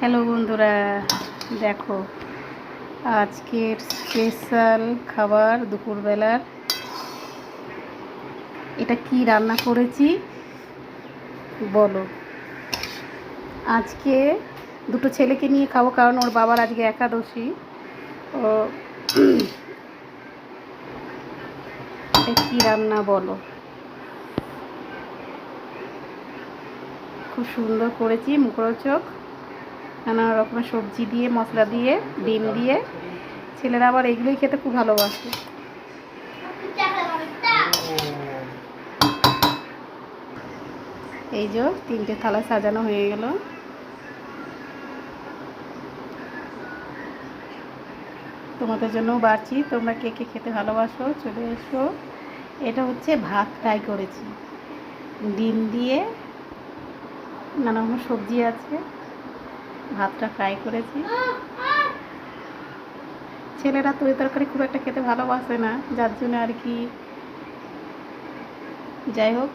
Hello বন্ধুরা, দেখো, আজকের স্পেশাল খাবার দুপুরবেলার। এটা কি রান্না করেছি? বলো। আজকে দুটো ছেলেকে নিয়ে খাব, কারণ ওর বাবার আজকে একাদশী। ও, এটা কী রান্না বলো? খুব সুন্দর করেছি, মুখরোচক। নানা রকমের সবজি দিয়ে, মশলা দিয়ে, ডিম দিয়ে। ছেলেরা আবার এগুলোই খেতে খুব ভালোবাসে। এই যে তিনটে থালা সাজানো হয়ে গেল। তোমাদের জন্যও বাড়ছি। তোমরা কে কে খেতে ভালোবাসো? চলে এসো। এটা হচ্ছে ভাত ফ্রাই করেছি। ডিম দিয়ে নানা রকম সবজি আছে। ভাতটা ফ্রাই করেছি। ছেলেরা তরি তরকারি খুব একটা খেতে ভালোবাসে না, যার জন্য আর কি। যাই হোক